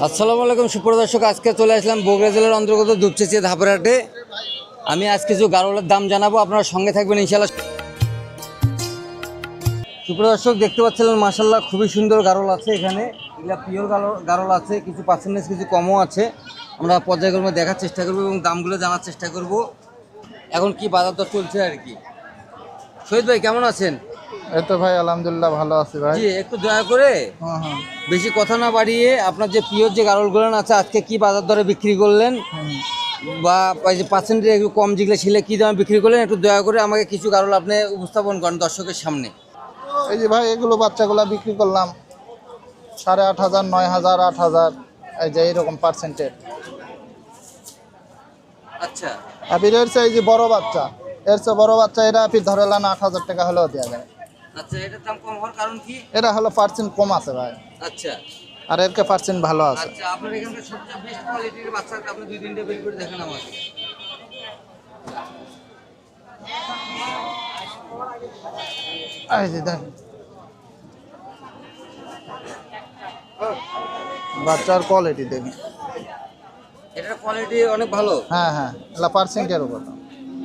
আসসালামু আলাইকুম সুপ্রদর্শক আজকে চলে আসলাম বগুড়া জেলার অন্তর্গত দুপচেচিয়া ধাপরাটে আমি আজ কিছু গারলের দাম জানাব, আপনারা সঙ্গে থাকবেন ইনশাল্লাহ সুপ্রদর্শক দেখতে পাচ্ছিলেন মাসাল্লাহ খুবই সুন্দর গারল আছে এখানে। এগুলা পিওর গারল আছে, কিছু পার্সেন্টেজ কিছু কমও আছে। আমরা পর্যায়ক্রমে দেখার চেষ্টা করব এবং দামগুলো জানার চেষ্টা করব। এখন কি বাজার দর চলছে আর কি? শহীদ ভাই, কেমন আছেন? এই তো ভাই আলহামদুলিল্লাহ ভালো আছি ভাই। জি একটু দয়া করে হ্যাঁ হ্যাঁ। বেশি কথা না বাড়িয়ে আপনার যে পিওর যে গারলগুলো আছে আজকে কি বাজার দরে বিক্রি করলেন? বা এই যে পার্সেন্টেজ একটু কম যেগুলো ছিল কি দামে বিক্রি করলেন? একটু দয়া করে আমাকে কিছু গারল আপনি উপস্থাপন করেন দর্শকের সামনে। এই যে ভাই এগুলো বাচ্চাগুলা বিক্রি করলাম। সাড়ে আট হাজার নয় হাজার আট হাজার এই যে এইরকম পার্সেন্টের আচ্ছা। আর এর এই যে বড় বাচ্চা এর চেয়ে বড় বাচ্চা এটা আপনি ধরে নেন আট হাজার টাকা হলেও দেওয়া যায়। আচ্ছা এটার দাম কম হওয়ার কারণ কি? এটা হলো পার্সেন্ট কম আছে ভাই। আচ্ছা। আর এরকে পার্সেন্ট ভালো আছে। আচ্ছা আপনার এখানকার সবচেয়ে বেস্ট কোয়ালিটির বাচ্চা আপনি দুই তিনটে বের করে দেখেন আমাকে। বাচ্চার কোয়ালিটি দেখি এটার কোয়ালিটি অনেক ভালো। হ্যাঁ হ্যাঁ এটা পার্সেন্টের উপর।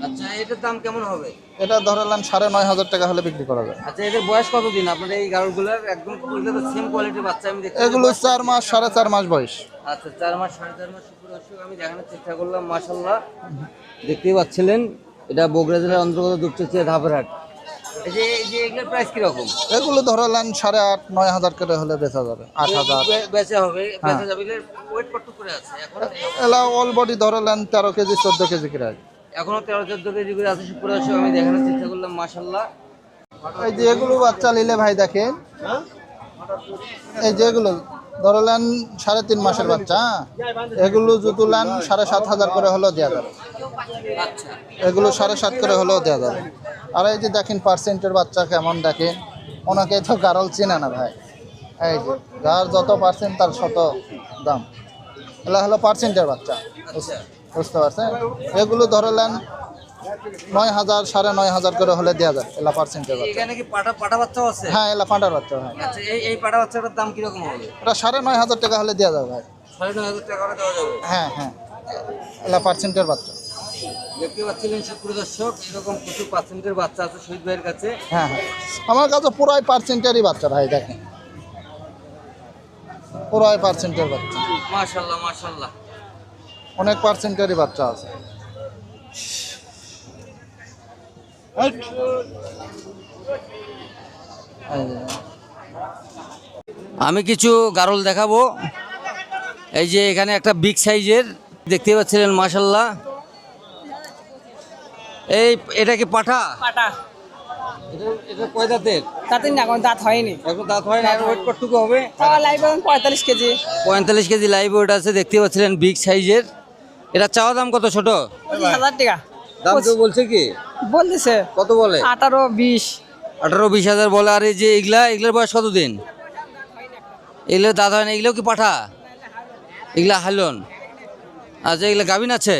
আচ্ছা এটার দাম কেমন হবে? এটা ধরালাম সাড়ে নয় হাজার টাকা হলে বিক্রি করা যায়। আচ্ছা এটার বয়স কতদিন? আপনার এই একদম সেম কোয়ালিটির বাচ্চা আমি দেখতে এগুলো চার মাস সাড়ে চার মাস বয়স। আচ্ছা চার মাস সাড়ে চার মাস দর্শক আমি দেখানোর চেষ্টা করলাম মাসাল্লাহ দেখতেই পাচ্ছিলেন এটা বগুড়া জেলার অন্তর্গত দুপচেচিয়া ধাপেরহাট। এগুলো সাড়ে আট নয় হাজার করে হলে বেচা যাবে আট হাজার। এলা অল বডি ধরালেন তেরো কেজি চোদ্দ কেজি করে এখনও তেরো চোদ্দ কেজি করে আছে শুক্র দর্শক আমি দেখানোর চেষ্টা করলাম মাসাল্লাহ এই যে এগুলো বাচ্চা নিলে ভাই দেখেন। এই যে এগুলো ধরলেন সাড়ে তিন মাসের বাচ্চা হ্যাঁ? এগুলো জুতুলান সাড়ে সাত হাজার করে হলেও দেওয়া যাবে। এগুলো সাড়ে সাত করে হলেও দেওয়া যাবে। আর এই যে দেখেন পার্সেন্টের বাচ্চা কেমন দেখেন ওনাকে তো গারল চেনে না ভাই। এই যে, যার যত পার্সেন্ট তার শত দাম। এগুলো হলো পার্সেন্টের বাচ্চা বুঝতে পারছেন? এগুলো ধরলেন নয় হাজার সাড়ে নয় হাজার করে হলে দেওয়া যায় এলা পার্সেন্টের বাচ্চা। এখানে কি পাটা পাটা বাচ্চাও আছে? হ্যাঁ এলা পাটার বাচ্চা ভাই আচ্ছা এই এই পাটা বাচ্চাটার দাম কীরকম হবে? এটা সাড়ে নয় হাজার টাকা হলে দেওয়া যাবে ভাই। সাড়ে নয় হাজার টাকা করে দেওয়া যাবে? হ্যাঁ হ্যাঁ। এলা পার্সেন্টের বাচ্চা। দেখতে পাচ্ছিলেন সুপ্রিয় দর্শক এরকম কিছু পার্সেন্টের বাচ্চা আছে শহীদ ভাইয়ের কাছে। হ্যাঁ হ্যাঁ। আমার কাছে পুরাই পার্সেন্টেরই বাচ্চা ভাই দেখেন। পুরাই পার্সেন্টের বাচ্চা। মাশাল্লাহ মাশাল্লাহ। অনেক পার্সেন্টেরই বাচ্চা আছে। আমি কিছু গারল দেখাবো। এই যে এখানে একটা বিগ সাইজের দেখতে পাচ্ছিলেন মাশাল্লাহ এই এটা কি পাঠা? পাটা এটা এটা কয় দাঁতের? তাতে না কোনো দাঁত হয়নি। এখন দাঁত হয় না ওয়েট কতটুকু হবে? লাইভ পঁয়তাল্লিশ কেজি। পঁয়তাল্লিশ কেজি লাইভ ওয়েট আছে দেখতে পাচ্ছিলেন বিগ সাইজের এটা চাওয়া দাম কত ছোট? হাজার টাকা। দাম তো বলছে কি? বলতেছে। কত বলে? আঠারো বিশ। আঠারো বিশ হাজার বলে। আর এই যে এগুলা এগুলোর বয়স কত দিন এগুলো দাদা হয় না এগুলো কি পাঠা? এগুলা হালন। আচ্ছা এগুলো গাভিন আছে?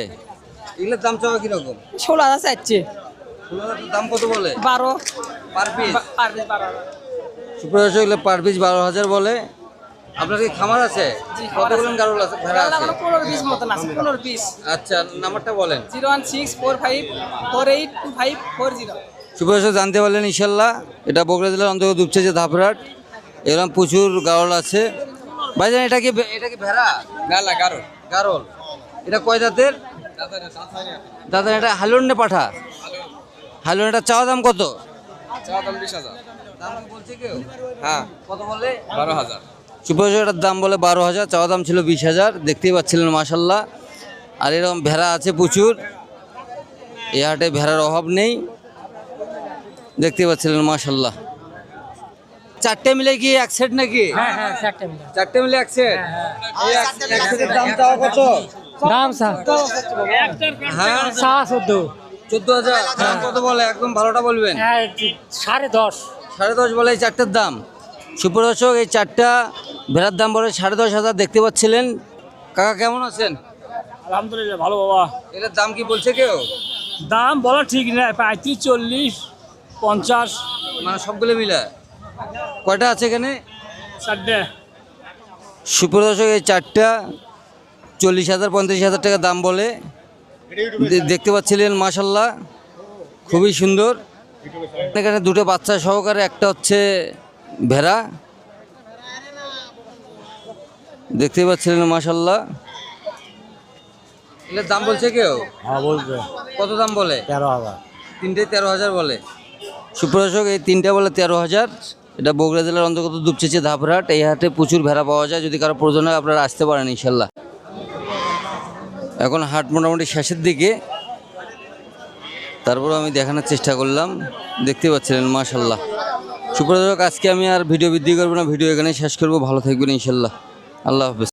এগুলোর দাম চাওয়া কীরকম? ষোলো হাজার চাইছে। দাম কত বলে? বারো। পার পিস পার পিস বারো হাজার। সুপ্রদর্শক এগুলো পার পিস বারো হাজার বলে। আপনার কি খামার আছে? কতগুলো গারুল আছে? ভেড়া আছে। আমার পনেরো পিস মতন আছে পনেরো পিস আচ্ছা নাম্বারটা বলেন। Zero one six four five four eight two five four zero. সুপ্রদর্শক জানতে পারলেন ইনশাল্লাহ। এটা বগুড়া জেলার অন্তর্গত দুপছে যে ধাপরাট এরকম প্রচুর গারল আছে। ভাইজান এটা কি এটা কি ভেড়া? গারো গারল। এটা কয় দাঁতের দাদা এটা হালুন নে পাঠা? হালুন এটা চাওয়া দাম কত? চাওয়া দাম কি বলছে কেউ? হ্যাঁ। কত বলে? বারো হাজার। এটার দাম বলে বারো হাজার চাওয়া দাম ছিল বিশ হাজার। দেখতেই পাচ্ছিলেন মাসাল্লাহ আর এরকম ভেড়া আছে প্রচুর। এই হাটে ভেড়ার অভাব নেই। দেখতে পাচ্ছিলেন মাসাল্লাহ চারটে মিলে কি এক সেট নাকি? হ্যাঁ হ্যাঁ চারটে মিলে। এক সেট এক- এক সেটের দাম চাওয়া কত? দাম হ্যাঁ? চোদ্দ। চোদ্দ হাজার। কত বলে? একদম ভালোটা বলবেন। হ্যাঁ সাড়ে দশ। সাড়ে দশ বলে এই চারটের দাম। সুপ্রদর্শক এই চারটা ভেড়ার দাম বলে সাড়ে দশ হাজার দেখতে পাচ্ছিলেন। কাকা কেমন আছেন? আলহামদুলিল্লাহ ভালো বাবা। এটার দাম কি বলছে কেউ? দাম বলা ঠিক নয় পঁয়ত্রিশ চল্লিশ পঞ্চাশ। মানে সবগুলো মিলে। কয়টা আছে এখানে? চারটে। সুপ্রদর্শক এই চারটা চল্লিশ হাজার পঁয়ত্রিশ হাজার টাকা দাম বলে। দেখতে পাচ্ছিলেন মাশাল্লাহ খুবই সুন্দর। এখানে দুটো বাচ্চা সহকারে একটা হচ্ছে ভেড়া দেখতে পাচ্ছিলেন এগুলোর দাম বলছে কেউ? হ্যাঁ বলছে। কত দাম বলে? তেরো হাজার। তিনটে তেরো হাজার বলে। সুপ্রদর্শক এই তিনটা বলে তেরো হাজার। এটা বগুড়া জেলার অন্তর্গত দুপচেচে ধাপরাট। এই হাটে প্রচুর ভেড়া পাওয়া যায়। যদি কারও প্রয়োজন হয় আপনারা আসতে পারেন ইনশাল্লাহ। এখন হাট মোটামুটি শেষের দিকে। তারপর আমি দেখানোর চেষ্টা করলাম। দেখতে পাচ্ছিলেন মাশাল্লাহ। সুপ্রদর্শক আজকে আমি আর ভিডিও বৃদ্ধি করব না। ভিডিও এখানে শেষ করব। ভালো থাকবেন ইনশাল্লাহ। আল্লাহ হাফেজ